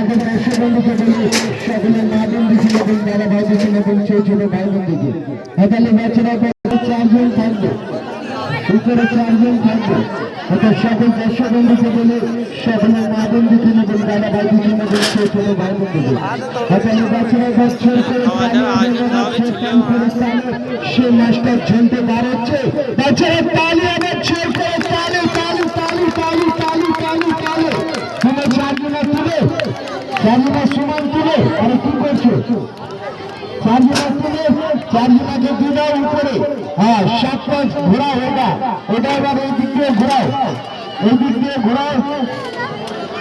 সকল হয়তো সকল দর্শক বন্ধুকে বলি সকলের মা বন্ধুকে এবং দাদা ভাই দিকে এবং ছোট ছোট ভাই বন্ধুকে হয়তো বাচ্চারা চারজন থাকবে উপরে চারজন থাকবে হয়তো সকল দর্শক বন্ধুকে সকলের মা বন্ধুকে এবং দাদা ভাই দিকে এবং ছোট ছোট ভাই বন্ধুকে হয়তো বাচ্চারা বছর করে সে মাস্টার ঝুলতে বার হচ্ছে বাচ্চারা তালি আবার ছোট করে তালি তালি তালি তালি তালি তুলে চারজনা সমান তুলে আরে কি করছ? চারজনা তুলে, চারজনাকে দিলে উপরে। হ্যাঁ সাত ঘোরাও ওটা ওটা এবার এই দিক দিয়ে ঘোরাও। এই দিয়ে ঘোরাও।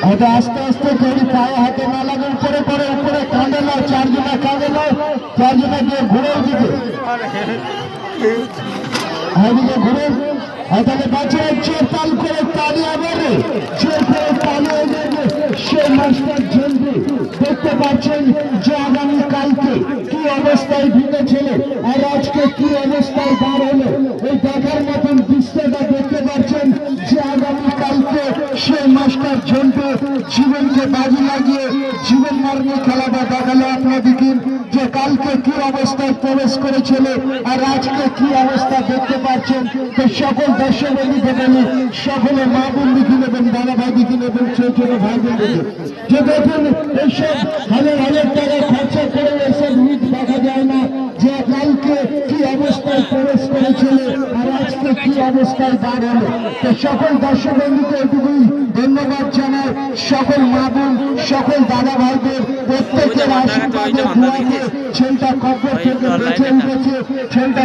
ওটা আস্তে আস্তে পায়ে হাতে না লাগে উপরে পরে উপরে কাঁদে নাও চারজনা কাঁদে নাও চারজনা দিয়ে ঘুরে দিকে। এদিকে ঘুরে আর বাচ্চারা চেয়ে তাল করে তালি আবার। চেয়ে তালি মাস্টার জলদি দেখতে পাচ্ছেন যে আগামী কালকে কি অবস্থায় ছিল আর আজকে কি অবস্থায় হলো। এই দেখার মতন দৃশ্যটা দেখতে পাচ্ছেন যে আগামী কালকে সে জীবনকে বাজি লাগিয়ে জীবন মার্মী খেলাটা দেখাল আপনাদেরকে যে কালকে কি অবস্থায় প্রবেশ করেছিল আর আজকে কি অবস্থা দেখতে পাচ্ছেন, তো সকল দর্শক বন্ধুকে বলি সকলে মা বন্ধুকে নেবেন দাদা ভাইদিকে নেবেন ছোট ছোট ভাই বন্ধুকে যে দেখুন এইসব হাজার হাজার টাকা খরচা করে এসব ভিড় দেখা যায় না যে কালকে কি অবস্থায় করেছিল আর আজকে কি অবস্থায় তো সকল দর্শক বন্ধুকে এটুকুই ধন্যবাদ জানাই। সকল মা বোন সকল দাদা ভাইদের প্রত্যেকের আশীর্বাদে ছেলেটা কবর থেকে বেঁচে উঠেছে। ছেলেটাকে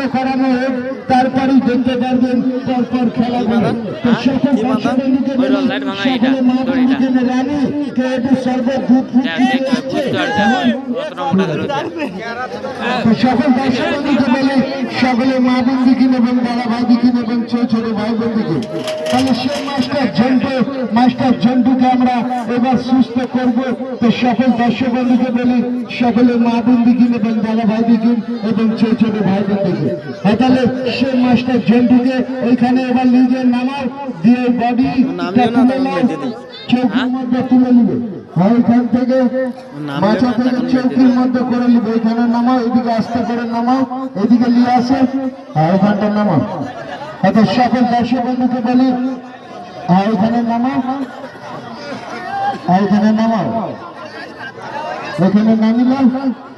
একটু সুস্থ করানো হোক তারপরেই দেখতে পারবেন পরপর খেলাগুলো তো সকল সকলে মা বন্ধুকে রানী কে একটু সর্বত দুধ ফুট সকল বলি সকলে মা নেবেন দাদা ভাইদিকে নেবেন ছোট ছোট ভাই বন্ধুকে। তাহলে সে মাস্টার জন্টু মাস্টার জন্টুকে আমরা এবার সুস্থ করব। তো সকল দর্শক বন্ধুকে বলি সকলে মা বন্ধুকে নেবেন দাদা ভাইদিকে এবং ছোট ছোট ভাই বন্ধুকে। হ্যাঁ, তাহলে সে মাস্টার জন্টুকে ওইখানে এবার নিজের নামাও দিয়ে বডি চৌকির মধ্যে তুলে নিবে। হ্যাঁ, ওইখান থেকে মাথা থেকে চৌকির মধ্যে করে নিবে। এখানে নামাও এদিকে আস্তে করে নামাও এদিকে নিয়ে আসে। আর ওখানটা নামাও। এত সকল দর্শক বন্ধুকে বলি আর এখানে নামাও আর এখানে নামাও। এখানে নামিলাম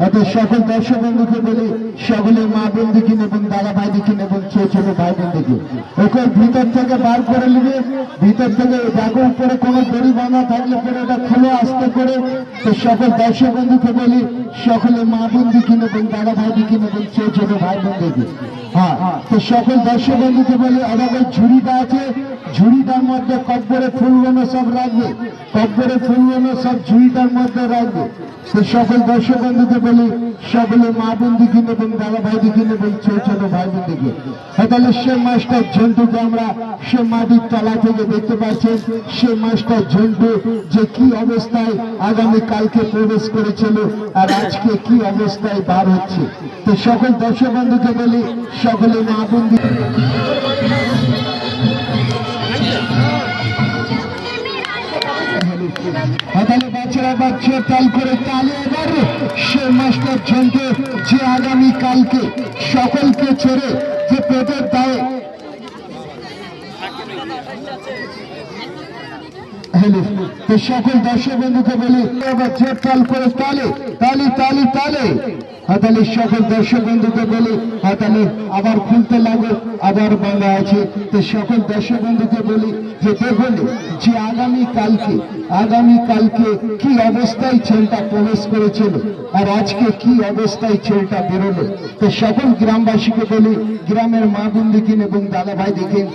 এত সকল দর্শক বন্ধুকে বলি, সকলের মা বন্ধুকে নেবেন দাদা ভাই দিকে নেবেন ছোট ছোট ভাই বন্ধুকে ওকে ভিতর থেকে বার করে নিবে, ভিতর থেকে দেখো উপরে কোনো দড়ি বাঁধা থাকলে পরে ওটা খুলে আসতে করে তো সকল দর্শক বন্ধুকে বলি, সকলের মা বন্ধুকে নেবেন দাদা ভাই দিকে নেবেন ছোট ছোট ভাই বন্ধুকে হ্যাঁ তো সকল দর্শক বন্ধুকে বলি ওই ঝুড়িটা আছে, ঝুড়িটার মধ্যে কব্বরে ফুলগুলো সব রাখবে, কব্বরে ফুলগুলো সব ঝুড়িটার মধ্যে রাখবে। সকল দর্শক বন্ধুকে বলি, সকলে মা বন্ধুকে নেবেন দাদা ভাই দিকে নেবেন ছোট ছোট ভাই বন্ধুকে তাহলে সে মাস্টার ঝন্টুকে আমরা, সে মাটির তলা থেকে দেখতে পাচ্ছেন সে মাস্টার ঝন্টু যে কি অবস্থায় আগামী কালকে প্রবেশ করেছিল আর আজকে কি অবস্থায় বার হচ্ছে। তো সকল দর্শক বন্ধুকে বলি, সকলে মা বন্ধু তাহলে বাচ্চারা বাচ্চা তাল করে তালে এবার সে মাস্টার ঝন্ডে যে আগামী কালকে সকলকে ছেড়ে যে পেটের দায়ে হ্যালো তো সকল দর্শক বন্ধুকে বলি এবার যে তাল করে তালে, তালি সকল দর্শক বন্ধুকে বলি আবার খুলতে লাগো, আবার বাংলা আছে। তো সকল দর্শক বন্ধুকে বলি যে দেখুন, যে আগামী কালকে আগামী কালকে কি অবস্থায় ছেলেটা প্রবেশ করেছিল আর আজকে কি অবস্থায় ছেলেটা বেরোলো। তো সকল গ্রামবাসীকে বলি, গ্রামের মা বন্ধুকিন এবং দাদা ভাই দেখেন।